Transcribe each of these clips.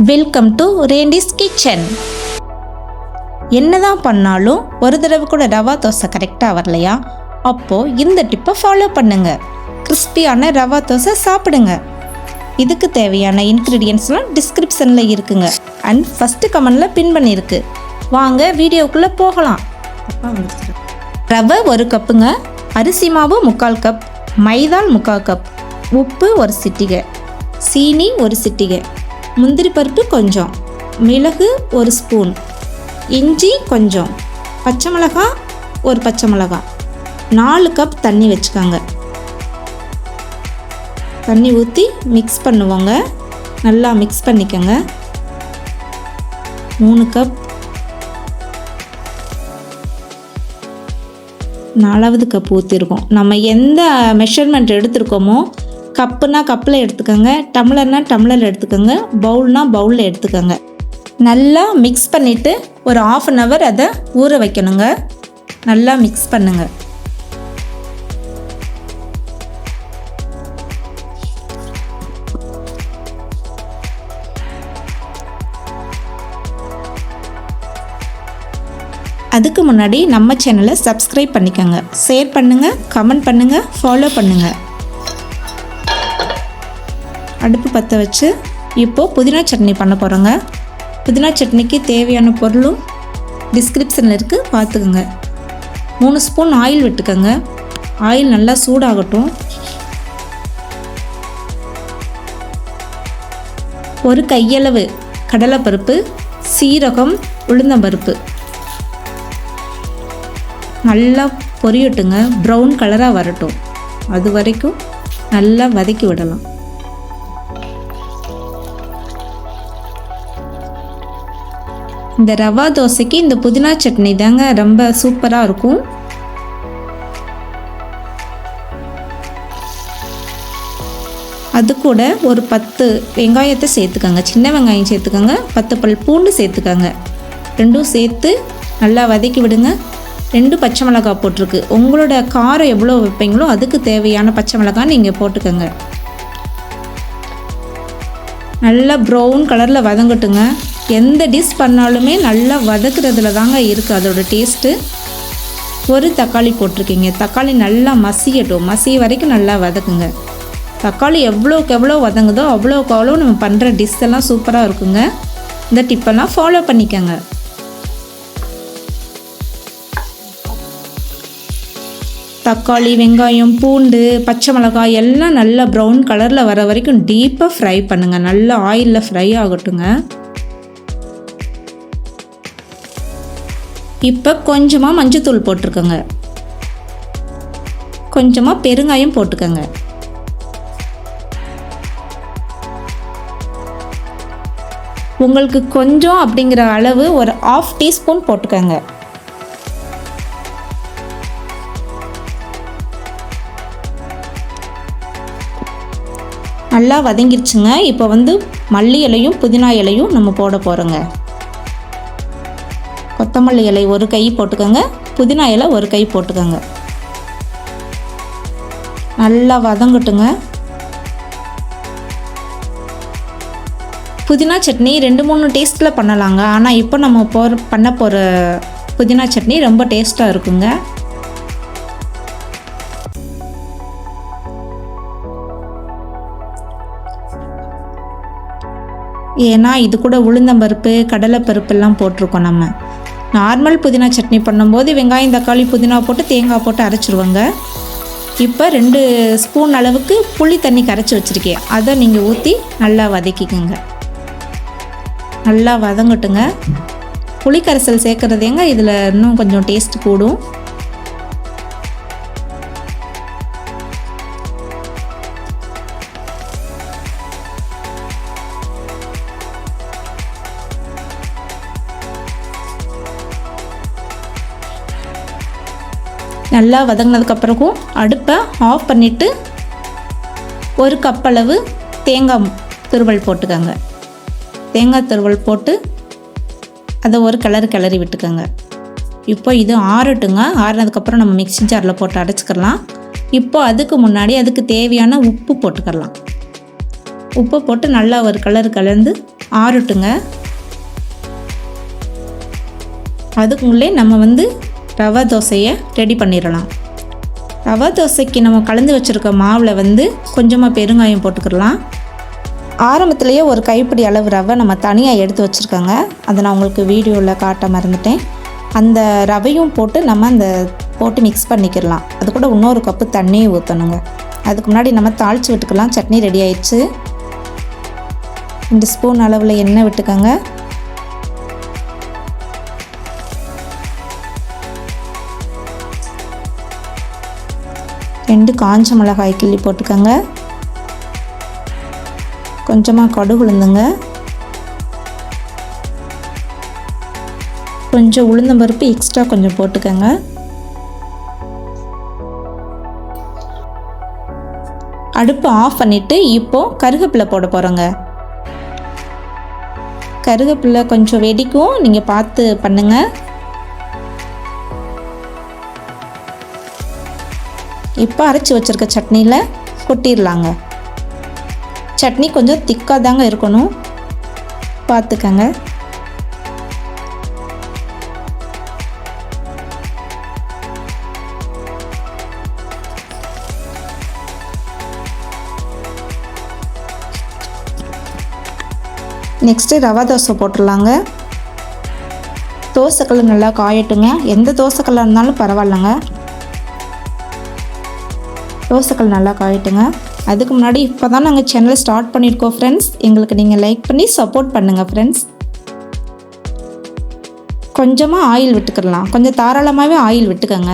Welcome to ரேண்டிஸ் kitchen என்னதான் பண்ணாலும் ஒரு தடவை கூட ரவா தோசை கரெக்டாக வரலையா? அப்போது இந்த டிப்பை ஃபாலோ பண்ணுங்க. கிறிஸ்பியான ரவா தோசை சாப்பிடுங்க. இதுக்கு தேவையான இன்க்ரீடியன்ஸ்லாம் டிஸ்கிரிப்ஷனில் இருக்குங்க. அண்ட் ஃபஸ்ட்டு கமெண்டில் பின் பண்ணியிருக்கு வாங்க வீடியோக்குள்ளே போகலாம். ரவை ஒரு கப்புங்க அரிசி மாவு முக்கால் கப் மைதால் முக்கால் கப் உப்பு ஒரு சிட்டிகை சீனி ஒரு சிட்டிகை. முந்திரி பருப்பு கொஞ்சம் மிளகு ஒரு ஸ்பூன் இஞ்சி கொஞ்சம் பச்சை மிளகாய் ஒரு பச்சை மிளகாய் நாலு கப் தண்ணி வச்சுக்கோங்க. தண்ணி ஊற்றி மிக்ஸ் பண்ணுவோங்க. நல்லா மிக்ஸ் பண்ணிக்கோங்க. மூணு கப் நாலாவது கப் ஊற்றிருக்கோம் நம்ம எந்த மெஷர்மெண்ட் எடுத்திருக்கோமோ கப்புனா கப்பில் எடுத்துக்கோங்க டம்ளர்னால் டம்ளர் எடுத்துக்கோங்க பவுல்னால் பவுலில் எடுத்துக்கோங்க. நல்லா மிக்ஸ் பண்ணிவிட்டு ஒரு ஆஃப் அன் ஹவர் அதை ஊற வைக்கணுங்க. நல்லா மிக்ஸ் பண்ணுங்க. அதுக்கு முன்னாடி நம்ம சேனலை சப்ஸ்கிரைப் பண்ணிக்கோங்க. ஷேர் பண்ணுங்கள் கமெண்ட் பண்ணுங்கள் ஃபாலோ பண்ணுங்கள் அடுப்பு பற்ற வச்சு இப்போது புதினா சட்னி பண்ண போகிறோங்க புதினா சட்னிக்கு தேவையான பொருளும் டிஸ்கிரிப்ஷனில் இருக்குது பார்த்துக்குங்க மூணு ஸ்பூன் ஆயில் விட்டுக்கோங்க. ஆயில் நல்லா சூடாகட்டும். ஒரு கையளவு கடலைப்பருப்பு சீரகம் உளுந்தம்பருப்பு. நல்லா பொரியட்டுங்க ப்ரௌன் கலராக வரட்டும். அது வரைக்கும் நல்லா வதக்கி விடலாம். இந்த ரவா தோசைக்கு இந்த புதினா சட்னி தாங்க ரொம்ப சூப்பராக இருக்கும். அது கூட ஒரு பத்து வெங்காயத்தை சேர்த்துக்கோங்க. சின்ன வெங்காயம் சேர்த்துக்கோங்க. பத்து பல் பூண்டு சேர்த்துக்கோங்க. ரெண்டும் சேர்த்து நல்லா வதக்கி விடுங்க. ரெண்டு பச்சை மிளகாய் போட்டிருக்கு. உங்களோட காரம் எவ்வளோ வைப்பீங்களோ அதுக்கு தேவையான பச்சை மிளகாய் நீங்கள் போட்டுக்கோங்க. நல்லா ப்ரௌன் கலரில் வதங்கட்டுங்க. எந்த டிஷ் பண்ணாலுமே நல்லா வதக்குறதுல தாங்க இருக்குது அதோட டேஸ்ட்டு ஒரு தக்காளி போட்டிருக்கீங்க. தக்காளி நல்லா மசியட்டும். மசிய வரைக்கும் நல்லா வதக்குங்க. தக்காளி எவ்வளோக்கு எவ்வளோ வதங்குதோ அவ்வளோக்கு அவ்வளோ நம்ம பண்ணுற டிஷ் எல்லாம் சூப்பராக இருக்குங்க. இந்த டிப்பெல்லாம் ஃபாலோ பண்ணிக்கோங்க. தக்காளி வெங்காயம் பூண்டு பச்சை மிளகாய் எல்லாம் நல்லா ப்ரௌன் கலரில் வர வரைக்கும் டீப்பாக ஃப்ரை பண்ணுங்கள் நல்லா ஆயிலில் ஃப்ரை ஆகட்டுங்க. இப்போ கொஞ்சமாக மஞ்சத்தூள் போட்டிருக்கோங்க. கொஞ்சமாக பெருங்காயம் போட்டுக்கோங்க. உங்களுக்கு கொஞ்சம் அப்படிங்கிற அளவு ஒரு ஆஃப் டீஸ்பூன் போட்டுக்கோங்க. நல்லா வதங்கிருச்சுங்க. இப்போ வந்து மல்லி இலையும் புதினா இலையும் நம்ம போட போகிறோங்க கொத்தமல்லி இலை ஒரு கை போட்டுக்கோங்க. புதினா இலை ஒரு கை போட்டுக்கோங்க. நல்லா வதங்கட்டுங்க. புதினா சட்னி ரெண்டு மூணு டேஸ்ட்டில் பண்ணலாங்க. ஆனால் இப்போ நம்ம போகிற பண்ண போகிற புதினா சட்னி ரொம்ப டேஸ்ட்டாக இருக்குங்க. ஏன்னா இது கூட உளுந்தம்பருப்பு கடலைப்பருப்பெல்லாம் போட்டிருக்கோம் நம்ம. நார்மல் புதினா சட்னி பண்ணும்போது வெங்காயம் தக்காளி புதினா போட்டு தேங்காய் போட்டு அரைச்சிருவாங்க. இப்போ ரெண்டு ஸ்பூன் அளவுக்கு புளி தண்ணி கரைச்சி வச்சுருக்கேன். அதை நீங்கள் ஊற்றி நல்லா வதக்கிக்கோங்க. நல்லா வதங்கட்டுங்க. புளி கரைசல் சேர்க்குறதேங்க இதில் இன்னும் கொஞ்சம் டேஸ்ட் கூடும். நல்லா வதங்கினதுக்கப்புறமும் அடுப்பை ஆஃப் பண்ணிவிட்டு ஒரு கப் அளவு தேங்காய் துருவல் போட்டுக்கோங்க. தேங்காய் துருவல் போட்டு அதை ஒரு கிளறு கிளறி விட்டுக்கோங்க. இப்போ இது ஆறட்டுங்க. ஆறினதுக்கப்புறம் நம்ம மிக்ஸி ஜாரில் போட்டு அடைச்சிக்கலாம். இப்போ அதுக்கு முன்னாடி அதுக்கு தேவையான உப்பு போட்டுக்கலாம். உப்பு போட்டு நல்லா ஒரு கலர் கலந்து ஆறட்டுங்க. அதுக்குள்ளே நம்ம வந்து ரவா தோசையை ரெடி பண்ணிடலாம். ரவா தோசைக்கு நம்ம கலந்து வச்சுருக்க மாவில் வந்து கொஞ்சமாக பெருங்காயம் போட்டுக்கிடலாம். ஆரம்பத்துலேயே ஒரு கைப்பிடி அளவு ரவை நம்ம தனியாக எடுத்து வச்சுருக்கோங்க. அதை நான் உங்களுக்கு வீடியோவில் காட்ட மறந்துட்டேன். அந்த ரவையும் போட்டு நம்ம அந்த போட்டு மிக்ஸ் பண்ணிக்கிடலாம். அது கூட இன்னொரு கப்பு தண்ணியும் ஊற்றணுங்க அதுக்கு முன்னாடி நம்ம தாளித்து விட்டுக்கலாம். சட்னி ரெடி ஆயிடுச்சு. ரெண்டு ஸ்பூன் அளவில் எண்ணெய் விட்டுக்கோங்க. ரெண்டு காஞ்ச மிளகாய் கிள்ளி போட்டுக்கோங்க. கொஞ்சமாக கடுகு உளுந்துங்க. கொஞ்சம் உளுந்தம்பருப்பு எக்ஸ்ட்ரா கொஞ்சம் போட்டுக்கோங்க. அடுப்பு ஆஃப் பண்ணிவிட்டு இப்போது கருவேப்பிலை போட போகிறோங்க கருவேப்பிலை கொஞ்சம் வெடிக்கும். நீங்கள் பார்த்து பண்ணுங்கள் இப்போ அரைச்சி வச்சுருக்க சட்னியில் கொட்டிடலாங்க. சட்னி கொஞ்சம் திக்காக தாங்க இருக்கணும். பார்த்துக்கங்க. நெக்ஸ்ட்டு ரவா தோசை போட்டுடலாங்க. தோசைக்கல் நல்லா காயட்டுங்க. எந்த தோசைக்கல்லாக இருந்தாலும் பரவாயில்லைங்க. தோசைக்கல் நல்லா காயட்டுங்க. அதுக்கு முன்னாடி இப்போ தான் நாங்கள் சேனல் ஸ்டார்ட் பண்ணியிருக்கோம் ஃப்ரெண்ட்ஸ் எங்களுக்கு நீங்கள் லைக் பண்ணி சப்போர்ட் பண்ணுங்கள் ஃப்ரெண்ட்ஸ் கொஞ்சமாக ஆயில் விட்டுக்கிடலாம். கொஞ்சம் தாராளமாகவே ஆயில் விட்டுக்கோங்க.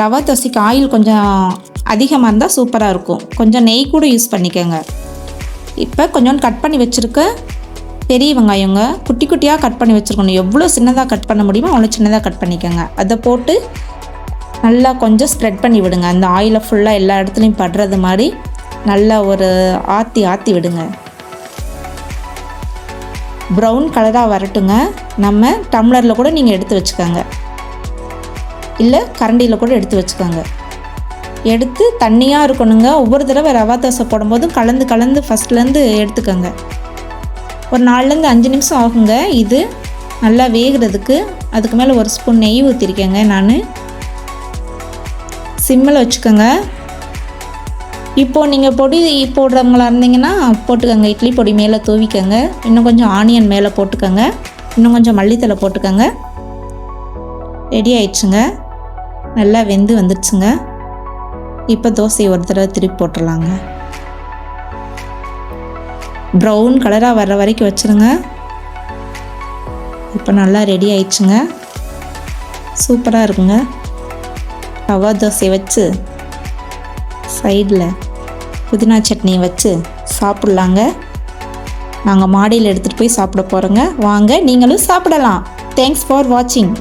ரவா தோசைக்கு ஆயில் கொஞ்சம் அதிகமாக இருந்தால் சூப்பராக இருக்கும். கொஞ்சம் நெய் கூட யூஸ் பண்ணிக்கோங்க. இப்போ கொஞ்சோண்டு கட் பண்ணி வச்சுருக்க. பெரிய வெங்காயங்க. குட்டி குட்டியாக கட் பண்ணி வச்சுருக்கணும். எவ்வளோ சின்னதாக கட் பண்ண முடியுமோ அவ்வளோ சின்னதாக கட் பண்ணிக்கோங்க. அதை போட்டு நல்லா கொஞ்சம் ஸ்ப்ரெட் பண்ணி விடுங்க. அந்த ஆயிலை ஃபுல்லாக எல்லா இடத்துலையும் படுறது மாதிரி நல்லா ஒரு ஆற்றி ஆற்றி விடுங்க. ப்ரௌன் கலராக வரட்டுங்க. நம்ம டம்ளரில் கூட நீங்கள் எடுத்து வச்சுக்கோங்க. இல்லை கரண்டியில் கூட எடுத்து வச்சுக்கோங்க. எடுத்து தண்ணியாக இருக்கணுங்க. ஒவ்வொரு தடவை ரவா தோசை போடும்போதும் கலந்து கலந்து ஃபஸ்ட்லேருந்து எடுத்துக்கோங்க. ஒரு நாலுலேருந்து அஞ்சு நிமிஷம் ஆகுங்க. இது நல்லா வேகிறதுக்கு அதுக்கு மேலே ஒரு ஸ்பூன் நெய் ஊற்றிருக்கேங்க நான். சிம்மில் வச்சுக்கோங்க. இப்போது நீங்கள் பொடி போடுறவங்களா இருந்தீங்கன்னா போட்டுக்கோங்க. இட்லி பொடி மேலே தூவிக்கோங்க. இன்னும் கொஞ்சம் ஆனியன் மேலே போட்டுக்கோங்க. இன்னும் கொஞ்சம் மல்லித்தலை போட்டுக்கோங்க. ரெடி ஆயிடுச்சுங்க. நல்லா வெந்து வந்துடுச்சுங்க. இப்போ தோசையை ஒரு தடவை திருப்பி போட்டுடலாங்க. ப்ரௌன் கலராக வர்ற வரைக்கும் வச்சுருங்க. இப்போ நல்லா ரெடி ஆயிடுச்சுங்க. சூப்பராக இருக்குங்க. ரவா தோசை வச்சு சைடில் புதினா சட்னி வச்சு சாப்பிட்லாங்க. நாங்கள் மாடியில் எடுத்துகிட்டு போய் சாப்பிட போகிறோங்க வாங்க நீங்களும் சாப்பிடலாம். தேங்க்ஸ் ஃபார் வாட்சிங்